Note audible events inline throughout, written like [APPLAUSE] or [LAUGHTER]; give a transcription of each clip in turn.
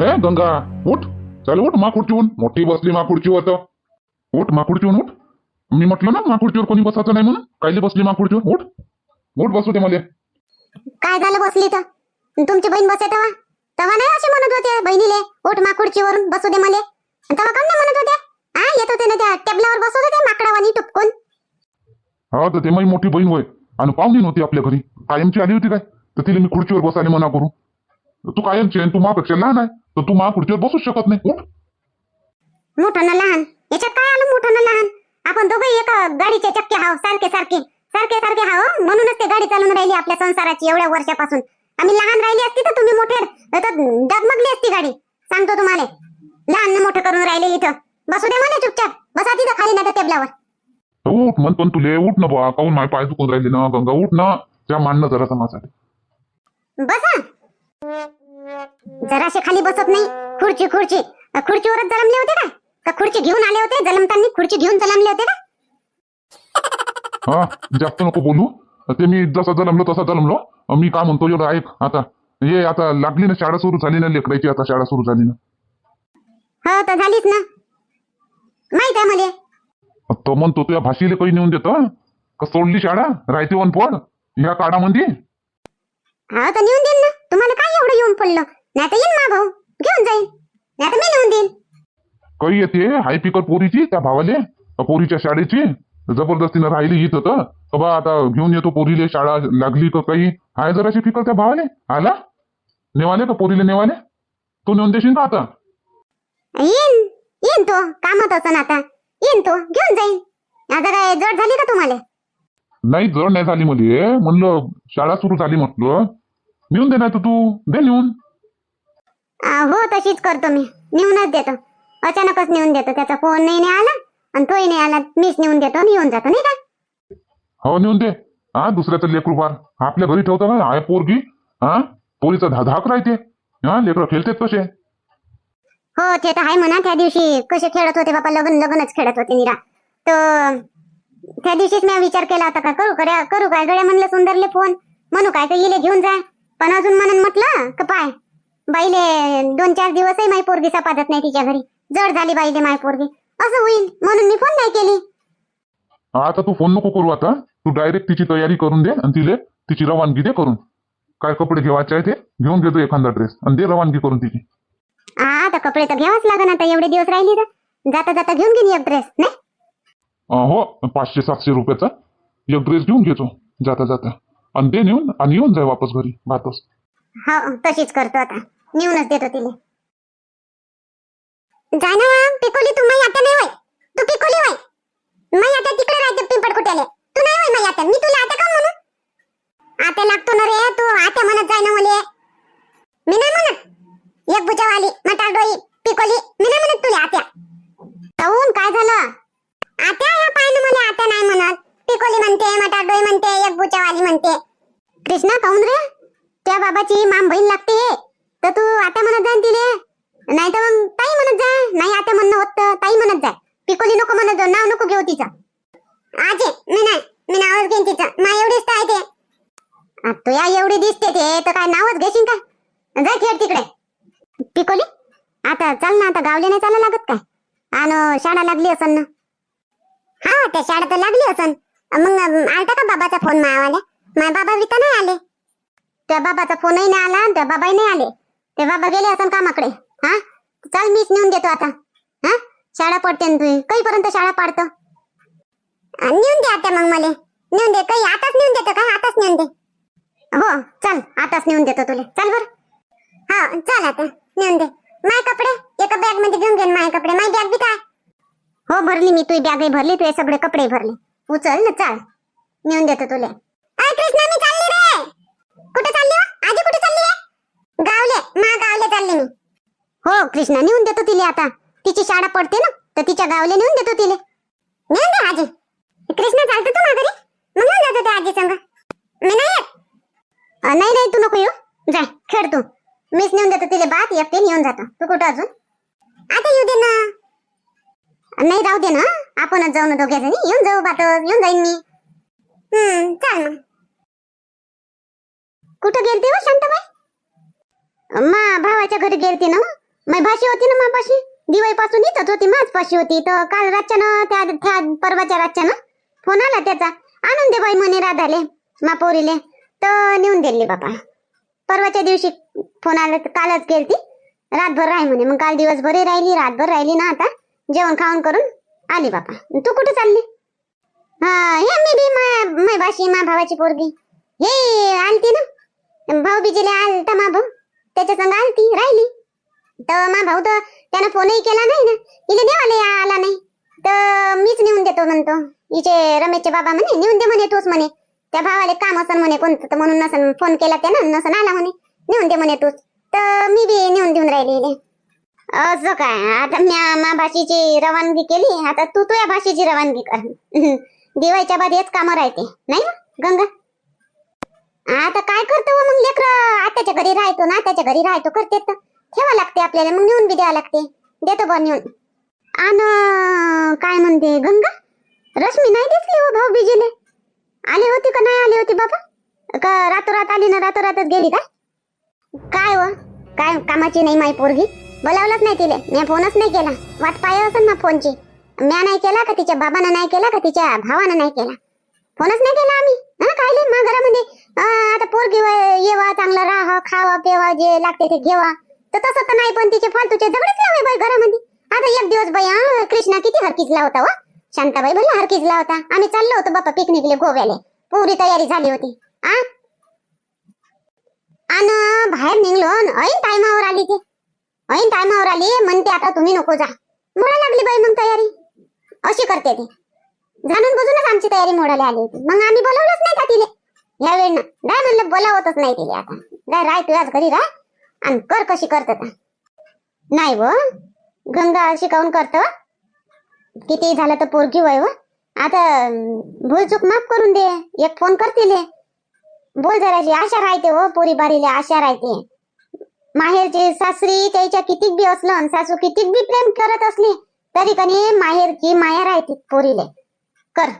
हे गंगा उठ. चल उठ मा खुर्चीहून मोठी बसली मा खुर्चीवर तर उठ मा खुर्चीहून उठ. मी म्हटलं ना मा खुर्चीवर कोणी बसायचं नाही म्हणून. कायले बसली मा खुर्चीवर उठ. उठ बसू दे मला. काय झालं बसली तर? तुमची बहीण बसे तेव्हा? तेव्हा नाही असे म्हणत होते बहिणीले उठ मा खुर्चीवरून बसू दे मले. तेव्हा कम नाही म्हणत होते? हा येत होते ना त्या टेबलावर बसत होते माकडावानी टुपकून. हा तर ते माझी मोठी बहीण होय. आणि पाहुणी नव्हती आपल्या घरी. कायमची आली होती काय? तर तिला मी खुर्चीवर बसायला मना करू. तू कायमची आहे आणि तू मापेक्षा लहान आहे. तर तू मा खुर्चीवर बसूच शकत नाही. उठ. मोठं ना लहान. याच्यात काय आलं मोठं ना लहान? आपण दोघे एका गाडीचे चक्के हाव सारखे सारखे. सारखे सारखे हाव म्हणूनच ते गाडी चालून राहिली आपल्या संसाराची एवढ्या वर्षापासून. आम्ही लहान राहिली असती तर तुम्ही मोठे. तर डगमगली असती गाडी. सांगतो तुम्हाला. लहान मोठं करून राहिले इथं. बसू दे मला चुपचाप. बसा तिथं खाली नाही टेबलावर. उठ म्हण पण तुले. उठ ना बा काहून माझे पाय दुखून राहिले ना गंगा? उठ ना. त्या मांडणं जरा माझ्यासाठी बसा. जराशे खाली बसत नाही. खुर्ची खुर्ची. खुर्चीवरच जलमले होते का? का खुर्ची घेऊन आले होते? जलमताना खुर्ची घेऊन जलमले होते का? हा जास्त नको बोलू. ते मी जसा जलमलो तसा जलमलो मी काय म्हणतो एवढं ऐक. आता ये आता लागली ना शाळा सुरू झाली ना लेकराची आता शाळा सुरू झाली ना. हो तर झालीच ना. माहीत आहे मला. तो म्हणतो तुझ्या भाषेला काही नेऊन देतो का सोडली शाळा? राहते वन पड ह्या काळामध्ये हा तर नेऊन देईन ना. तुम्हाला काय एवढं येऊन पडलं? नाही तर येईन मा भाऊ. घेऊन जाईन. नाही तर मी नेऊन देईन. काही येते हाय पिकर पोरीची त्या भावाले? पोरीच्या शाळेची? जबरदस्तीनं राहिली इथं तर. का बा आता घेऊन येतो पोरीले शाळा लागली का काही? हाय जराशी फिकर त्या भावाले? आला? नेवाले का पोरीले नेवाले? तू नेऊन देशील का आता? येईन. येईन तो. कामात असं आता. येईन तो. घेऊन जाईन. आता काय जड झाली का तुम्हाला? नाही जड नाही झाली मले. म्हणलं शाळा सुरू झाली म्हटलं. नेऊन दे तर तू दे नेऊन. आ, हो तशीच करतो मी. नेऊनच देतो. अचानकच नेऊन देतो. त्याचा फोन नाही नाही आला आणि तोही नाही आला. मीच नेऊन देतो आणि येऊन जातो नाही का? हो नेऊन दे. हा दुसऱ्याचं लेकरू फार आपल्या घरी ठेवतो का हाय पोरगी. हा पोरीचा धा धाक राहते. हा लेकरं खेळतेत कसे? हो ते तर आहे म्हणा. त्या दिवशी कसे खेळत होते बापा. लग्न लग्नच खेळत होते निरा. तर त्या दिवशीच मी विचार केला होता का करू? करू काय? गड्या म्हणलं सुंदरले फोन म्हणू काय तर इले घेऊन जा. पण अजून म्हणून म्हटलं का पाय बाईले दोन चार दिवसही माई पोरगी सपाजत नाही तिच्या घरी. जड झाली बाईले माय पोरगी. असं होईल म्हणून मी फोन नाही केली. आता तू फोन नको करू आता. तू डायरेक्ट तिची तयारी करून दे आणि तिले तिची रवानगी दे करून. काय कपडे घेवायचे आहे ते? घेऊन घेतो एखादा ड्रेस आणि दे रवानगी करून तिची. आता कपडे तर घ्यावंच लागन आता. एवढे दिवस राहिली तर. जाता जाता घेऊन घेईन एक ड्रेस नाही? हो पाचशे सातशे रुपयाचा. एक ड्रेस घेऊन घेतो. जाता जाता. आणि दे नेऊन आणि येऊन जाय वापस घरी भातोस हो तशीच करतो आता. नेऊनच देतो तिले. जाय पिकोली तू माई आता नाही होय. तू पिकोली होय. माई आता तिकडे राहते पिंपड कुट्याले तू नाही होय माई आता. मी तुला आता का म्हणू? आता लागतो ना रे तू आता म्हणत जाय ना मुले. मी नाही म्हणत. एक बुजावाली मटार डोई पिकोली मी नाही म्हणत तुला आत्या काहून काय झालं? आत्या या पाहिलं मला आता नाही म्हणत. पिकोली म्हणते मटार डोई म्हणते एक बुचावाली म्हणते. कृष्णा काहून रे त्या बाबाची माम बहीण लागते तर तू आता म्हणत जा तिले. नाही तर मग ताई म्हणत जा. नाही आता म्हणणं होत तर ताई म्हणत जाय पिकोली नको म्हणत जाऊ नाव नको घेऊ तिचं. आजे मी नाही. मी नावच घेईन तिचं. मा एवढीच तर आहे ते. तू या एवढी दिसते ते. तर काय नावच घेशील का? जाय खेळ तिकडे. पिकोली आता चल ना. आता गावले नाही चाला लागत काय? आणि शाळा लागली असन ना? हा त्या शाळा तर लागली असन. मग आलता का बाबाचा फोन मायावाल्या माझ्या बाबा विता नाही आले. त्या बाबाचा फोनही नाही आला आणि त्या बाबाही नाही आले. ते बाबा गेले असन कामाकडे. हा? चल मीच नेऊन देतो आता. हा? शाळा पडते ना तुझी. पर्यंत शाळा पाडतो? नेऊन दे आता मग मला. नेऊन दे. काही आताच नेऊन देतो का? आताच नेऊन दे. हो चल आताच नेऊन देतो तुला. चल बर. हा हो, चल आता. नेऊन दे. माय कपडे? एका बॅगमध्ये घेऊन घेईन माय कपडे. माय बॅग बी काय? हो भरली मी. तुझी बॅगही भरली. तुझे सगळे कपडे भरले. उचल ना चाल. नेऊन देतो तुले. अरे कृष्णा मी चालली रे. कुठे चालली हो? आजी कुठे चालली आहे? गावले मा गावले चालले मी. हो कृष्णा नेऊन देतो तिले आता. तिची शाळा पडते ना तर तिच्या गावले नेऊन देतो तिले. नेऊन दे आजी. कृष्णा चालतो तू माघारी? मग नेऊन जातो त्या आजी संग मी नाही येत. अ, नाही नाही तू नको येऊ. जाय खेळ तू. मीच नेऊन देतो तिले बात एकटे येऊन जातो. तू कुठं अजून? आता येऊ दे ना. नाही राहू दे ना. आपणच जाऊ ना दोघे जणी येऊन जाऊ बात येऊन जाईन मी. हम्म चाल मग. कुठं गेलते हो शांताबाई? मा भावाच्या घरी गेलते ना मै भाशी होती ना मापाशी? दिवाळीपासून इथंच होती माझ पाशी होती. तर काल रातच्यानं त्या त्या परवाच्या रातच्यानं फोन आला त्याचा. आणून दे बाई म्हणे राधाले मा पोरीले. तर नेऊन दिली बाबा परवाच्या दिवशी फोन आला तर कालच गेलती. रातभर राही म्हणे. मग काल दिवसभरही राहिली रातभर राहिली ना आता. जेवण खाऊन करून आली बाबा तू कुठे चालली? हा हे मी बी मा भाषी भाशी मा भावाची पोरगी. हे आलती ना. भाऊ बिजीले आलता मा भाऊ. त्याच्या संग आलती राहिली. तर मा भाऊ तर त्यानं फोनही केला नाही ना. इले देवाले आला नाही. तर मीच नेऊन देतो म्हणतो. इचे रमेशचे बाबा म्हणे नेऊन दे म्हणे तूच म्हणे. त्या भावाले काम असन म्हणे कोणतं तर म्हणून नसन फोन केला त्यानं नसन आला म्हणे. नेऊन दे म्हणे तूच. तर मी बी नेऊन देऊन राहिली इले. असं काय? आता मी मा भाषेची रवानगी केली. आता तू तुझ्या भाषेची रवानगी कर. दिवाळीच्या बाद हेच कामं राहते. नाही ना, गंगा? आता काय करतो मग लेकर? आत्याच्या घरी राहतो ना आत्याच्या घरी राहतो करते तर. ठेवा लागते आपल्याला मग नेऊन बी द्यावं लागते. देतो बा नेऊन. आन काय म्हणते गंगा? रश्मी नाही दिसली हो भाऊ बिजीले. आली होती का नाही आली होती बाबा? का रातोरात आली ना रातोरातच गेली का? काय व काय कामाची नाही माई पोरगी? बोलावलंच नाही तिले. मी फोनच नाही केला. वाट पाय असेल ना फोनची. म्या नाही केला का तिच्या बाबानं नाही केला का तिच्या भावानं नाही केला? फोनच नाही केला आम्ही. हा कायले? मा घरामध्ये? आता पोरगी येवा चांगलं राहा खावा पेवा जे लागते ते घेवा. तर तसं तर नाही पण तिचे फालतूचे झगडेच लावे बाई घरामध्ये. आता एक दिवस बाई हा, कृष्णा किती हरकिजला होता वा? शांताबाई बोलला हरकिजला होता. आम्ही चाललो होतो बापा पिकनिकले गोव्याले. पुरी तयारी झाली होती. आ? आणि बाहेर निघलो ऐन टायमावर आली ते. ऐन टायमावर आली म्हणते आता तुम्ही नको जा. मोडा लागली बाई मग तयारी. अशी करते ते. जाणून बुजूनच आमची तयारी मोडायला आली होती. मग आम्ही बोलावलंच नाही का तिले? या वेळ ना. काय म्हणलं बोलावतच नाही तिले आता. काय राय तुझ्याच घरी राह आणि कर कशी करत नाही व. गंगा अशी काऊन करत. किती झालं तर पोरगी वय व. आता भूल चूक माफ करून दे. एक फोन करतील बोल जराशी. आशा राहते हो पोरी बारीले. आशा राहते. माहेरची सासरी त्याच्या कितीक बी असलं आणि सासू कितीक बी प्रेम करत असली तरी कनी माहेरची माया राहते पोरीले. कर.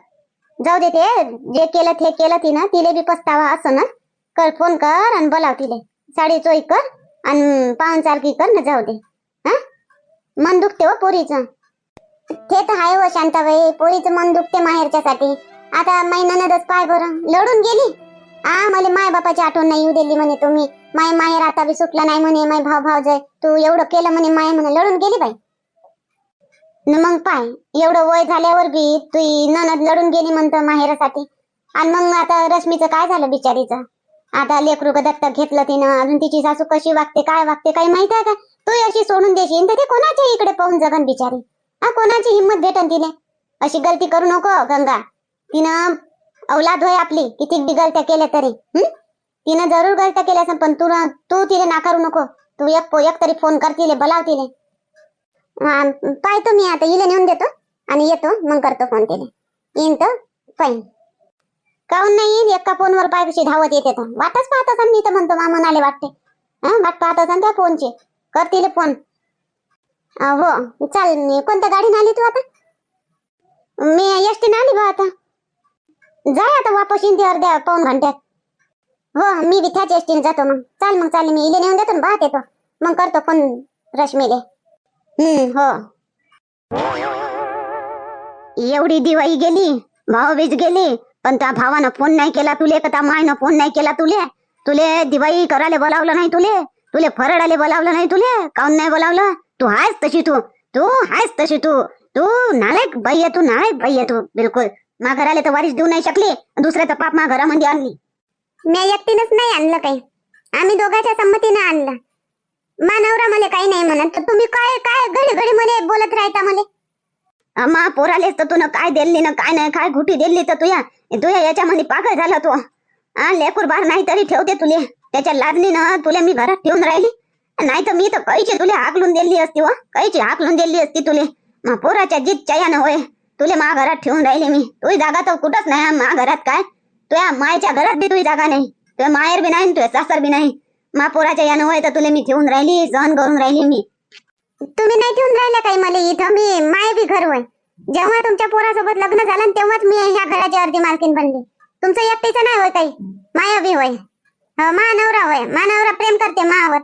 जाऊ दे ते जे केलं ते केलं तिनं तिले बी पस्तावा असं ना. कर फोन कर आणि बोलाव तिले. साडी चोई कर आणि पाहून चालकी कर ना जाऊ दे. हा? मन दुखते हो पोरीचं. ते तर आहे हो शांताबाई पोरीचं मन दुखते माहेरच्यासाठी. आता महिन्यानंच पाय बरं लढून गेली. आ मला माय बापाची आठवण नाही येऊ दिली म्हणे तुम्ही. माय माहेर आता बी सुटला नाही म्हणे माय भाव भाव जाय. तू एवढं केलं म्हणे माय म्हणे लढून गेली बाई. न मग पाय एवढं वय झाल्यावर बी तू ननद लढून गेली म्हणतं माहेरासाठी. आणि मग आता रश्मीचं काय झालं बिचारीचं? आता लेकरू दत्तक घेतलं तिनं अजून तिची सासू कशी वागते काय वागते काही माहीत आहे का? तू अशी सोडून देशील तर ते कोणाच्या इकडे पाहून जगन बिचारी? हा कोणाची हिंमत भेटन तिने? अशी गलती करू नको गंगा. तिनं औलाद होय आपली किती बी गलत्या केल्या तरी. हम्म तिनं जरूर गलत केल्या असं पण तू तू तिला नाकारू नको. तू एक एक तरी फोन कर तिले बोलाव तिले. पाहतो मी आता. इले नेऊन देतो आणि येतो मग करतो फोन तिले. येईन तर पाहिन. काहून नाही येईल? एका फोनवर पाय कशी धावत येते तर वाटच पाहत असाल मी तर म्हणतो मा म्हणाले वाटते. हा वाट पाहत असाल त्या फोनची कर तिले फोन हो. चाल मी कोणत्या गाडीने आली तू आता? मी एसटीने आली बा आता. जाय आता वापस येईन ते अर्ध्या पाऊन घंट्यात. हो मी बी एसटीने जातो मग. चाल मग चाल. मी इले नेऊन देतो ना बात येतो. मग करतो फोन रश्मीले. हम्म हो. एवढी दिवाळी गेली भाऊबीज गेली पण त्या भावानं फोन नाही केला तुले का त्या मायनं फोन नाही केला तुले? तुले दिवाळी करायला बोलावलं नाही तुले? तुले फरडाले बोलावलं नाही तुले? काऊन नाही बोलावलं? तू आहेस तशी तू. तू आहेस तशी तू. तू नालायक बाई आहे तू नालायक बाई आहे तू बिलकुल. मा घराला तर वारीस देऊ नाही शकली दुसऱ्याचं पाप मा घरामध्ये आणली. मी एकटीनच नाही आणलं काही. आम्ही दोघांच्या संमतीने आणलं. मा नवरा मला काही नाही म्हणत. तर तुम्ही काय काय घडी घडी मध्ये बोलत राहता मला? अम्मा पोरालेच तर तुनं काय दिली ना काय नाही काय घुटी दिली तर तुया? तुया याच्यामध्ये पागल झाला तो. हा लेकूर बार नाही तरी ठेवते तुले. त्याच्या लादली ना तुला मी घरात ठेवून राहिली. नाही तर मी तर कैची तुला हाकलून दिली असती व कैची हाकलून दिली असती तुले. मग पोराच्या जीत चयानं होय तुले मा घरात ठेवून राहिली मी. तुझी जागा तर कुठंच नाही मा घरात काय? तुया मायच्या घरात बी तुझी जागा नाही. तुझ्या माहेर बी नाही तुझ्या सासर बी नाही. मा पोराच्या यानं होय तर तुला मी ठेवून राहिली सहन करून राहिली मी. तुम्ही नाही ठेवून राहिल्या काही मला इथं? मी माय बी घर होय. जेव्हा तुमच्या पोरासोबत लग्न झालं तेव्हाच मी ह्या घराची अर्धी मालकीन बनली. तुमचं एकटीचं नाही होय काही माया बी होय. हो, मा नवरा होय. मा नवरा प्रेम करते मावर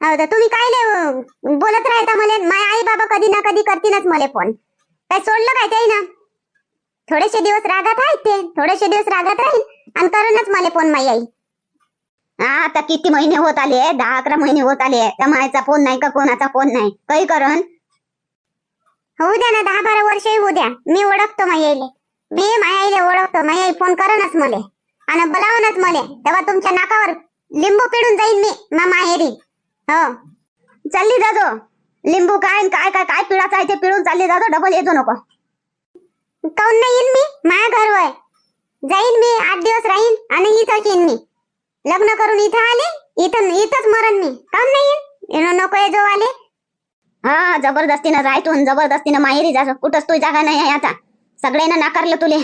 हो तर तुम्ही काय लय, बोलत राहता मला? माय आई बाबा कधी ना कधी करतीलच मला फोन. काय सोडलं काय ते ना थोडेसे दिवस रागात आहेत ते थोडेसे दिवस रागात राहील आणि करूनच मला फोन माई आई हा, आता किती महिने होत आले दहा अकरा महिने होत आले त्या मायचा फोन नाही का कोणाचा फोन नाही काही करण? होऊ द्या ना दहा बारा वर्ष होऊ द्या मी ओळखतो माई आईले मी माई आईले ओळखतो माई आई फोन करणच मले. आणि बोलावनच मले तेव्हा तुमच्या नाकावर लिंबू पिडून जाईन मी मा माहेरी. हो. चालली जातो लिंबू काय काय काय काय पिळाचं आहे ते पिळून चालली जातो डबल येतो नको. काऊन नाही येईन मी माया घर वय. जाईन मी आठ दिवस राहीन आणि इथंच येईन मी. लग्न करून इथं आले इथं इथंच मरण मी. काऊन नाही येईन नको आहे जो आले. हा जबरदस्तीनं राहतून जबरदस्तीनं माहेरी जातो कुठंच तुझी जागा नाही आहे आता. सगळ्यांना नाकारलं तुले.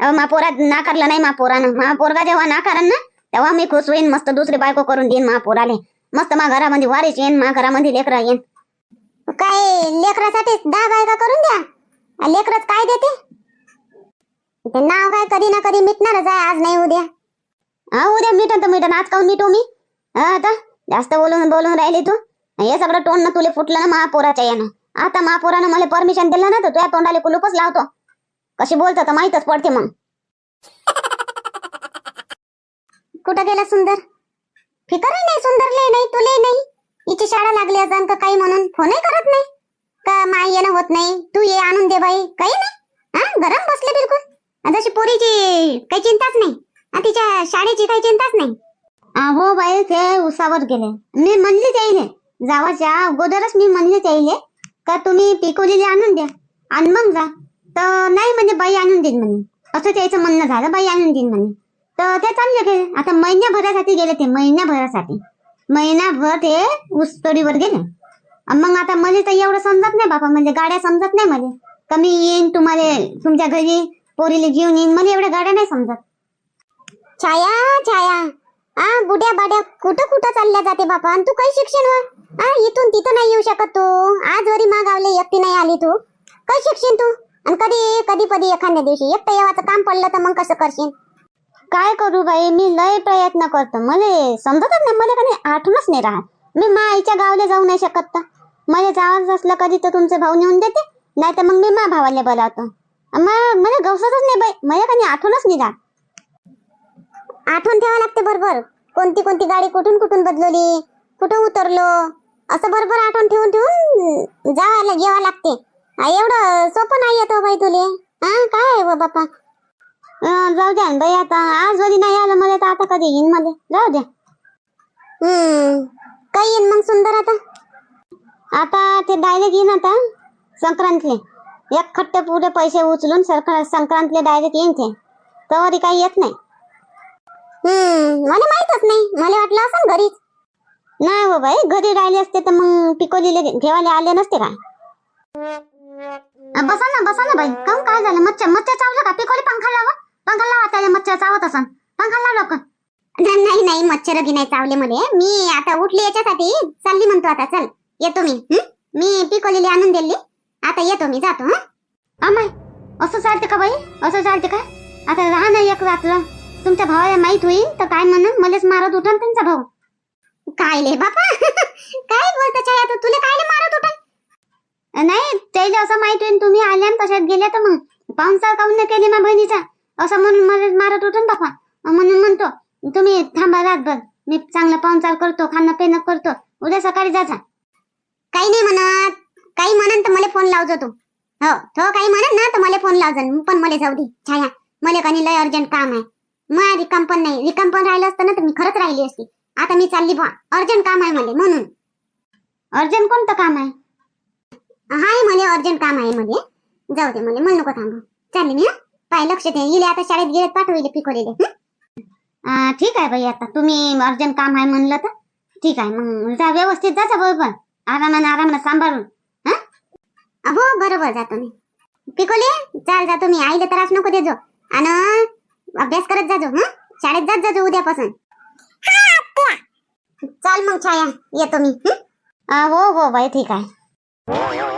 अहो, मा पोरा नाकारलं नाही मा पोरानं. मा पोरगा जेव्हा नाकारन ना तेव्हा मी खुश होईन मस्त दुसरी बायको करून देईन मा पोराले. मस्त मा घरामध्ये वारीस येईन मा घरामध्ये लेकरं येईन. काय लेकरासाठी दहा बायका करून द्या. लेकरच काय देते? ते नाव काय कधी ना कधी मिटणारच आहे आज नाही उद्या. हा उद्या मिटन तर मिटन आज काऊन मिटू मी? हा आता जास्त बोलून बोलून राहिली तू. हे सगळं तोंड ना तुले फुटलं ना महापोराच्या यानं. आता महापोरानं मला परमिशन दिलं ना तर तुझ्या तोंडाला कुलूपच लावतो. कशी बोलतो तर माहीतच पडते मग. कुठं गेला सुंदर? फिकर नाही सुंदरले नाही तुले नाही. हिची शाळा लागली अजून का काही म्हणून? फोनही करत नाही. का माय येणं होत नाही? तू ये आणून दे बाई काही नाही हा गरम बसले बिलकुल आणि जशी पोरीची काही चिंताच नाही. आणि तिच्या शाळेची काही चिंताच नाही. अहो हो बाई ते उसावर गेले. मी म्हणले त्याईले जावाच्या अगोदरच मी म्हणले त्याईले का तुम्ही पिकवलेली आणून द्या. आणि मग जा. तर नाही म्हणजे बाई आणून देईन म्हणे. असं त्याचं म्हणणं झालं बाई आणून देईन म्हणे. तर ते चालले गेले. आता महिन्याभरासाठी गेले ते महिन्याभरासाठी. महिनाभर ते उसतोडीवर गेले. मग आता मला तर एवढं समजत नाही बाबा म्हणजे गाड्या समजत नाही मला. कमी येईन तुम्हाला तुमच्या घरी? पोरीला घेऊन येईन मला एवढ्या गाड्या नाही समजत. छाया छाया. आ बुड्या बाड्या कुठं कुठं चालल्या जाते बापा? आणि तू काही शिक्षण वर आ इथून तिथं नाही येऊ शकत तू. आज वरी मागावले एकटी नाही आली तू. काय शिक्षण तू? आणि कधी कधी कधी एखाद्या दिवशी एकटं येवाचं काम पडलं तर मग कसं करशील? काय करू बाई? मी लय प्रयत्न करतो. मला समजतच नाही. मला कधी आठवणच नाही राहत. मी मा आईच्या गावला जाऊ नाही शकत तर. मला जावंच असलं कधी तर तुमचे भाऊ नेऊन देते. नाही तर मग मी मा भावाला बोलावतो. मला गवसतच नाही बाई. मला नाही आठवणच नाही का आठवण ठेवा लागते बरोबर. कोणती कोणती गाडी कुठून कुठून बदलवली कुठं उतरलो असं बरोबर आठवण ठेवून ठेवून जायला घ्यावं लागते. एवढं सोपं नाही येतो बाई तुले. हा काय आहे व बापा? जाऊ द्या बाई आता. आज वरी नाही आलं मला तर आता कधी येईन मध्ये जाऊ द्या. हम्म काही येईन मग सुंदर आता. आता ते डायरेक्ट येईन आता. संक्रांतले. एक खट्टे पुरे पैसे उचलून सरकार संक्रांतले डायरेक्ट येईन ते. तवरी काही येत नाही. हम्म मला माहितच नाही. मला वाटलं असं घरीच. नाही हो बाई घरी राहिले असते तर मग पिकोलीले घेवायला आले नसते काय? बसा ना बसा ना बाई. काऊन काय झालं? मच्छर मच्छर चावलं का? पिकोली पंखा लावा. पंखा लावा त्याला मच्छर चावत असन. पंखा लावा लवकर. नाही नाही, मच्छर बी नाही चावले मले. मी आता उठली याच्यासाठी. चालली म्हणतो आता चल. येतो मी? मी पिकोलेली आणून दिली. आता येतो मी जातो अमाय असं चालते का बाई? असं चालते का? आता राहा ना एक रात्र. तुमच्या भावाला माहीत होईल तर काय म्हणून? मलाच मारत उठन त्यांचा भाऊ. काय ले बापा? [LAUGHS] काय बोलतो छाया तू तुला काय मारत होता नाही त्याला असं माहीत होईल तुम्ही आल्या तशात गेल्या तर मग. पाहुणचार काऊन नाही केली मा बहिणीचा? असं म्हणून मलाच मारत उठन बापा. म्हणून म्हणतो तुम्ही थांबा रातभर. मी चांगला पाहुणचार करतो खाणं पिणं करतो. उद्या सकाळी जाचा काही नाही म्हणत. काही म्हणन तर मला फोन लावजो तू. हो तो काही म्हणन ना तर मला फोन लावजन. पण मला जाऊ दे. छाया. मला काही लय अर्जंट काम आहे. मग रिकाम पण नाही. रिकाम पण राहिलं असतं ना तर मी खरंच राहिली असती. आता मी चालली बा अर्जंट काम आहे मला म्हणून. अर्जंट कोणतं काम आहे? हाय मला अर्जंट काम आहे मध्ये जाऊ दे मला. म्हणू नको थांबू. चालली मी पाय लक्ष दे. इले आता शाळेत गेले पाठवले पिकवलेले. ठीक आहे बाई आता. तुम्ही अर्जंट काम आहे म्हणलं तर. ठीक आहे. मग जा व्यवस्थित जा बरोबर. आरामानं आरामानं सांभाळून. हो बरोबर जातो मी. पिकोले चाल जातो मी. आईला त्रास नको देजो. आणि अभ्यास करत जाजो हं? शाळेत जात जाजो उद्यापासून. चाल मग छाया. येतो मी हो हो बाई ठीक आहे.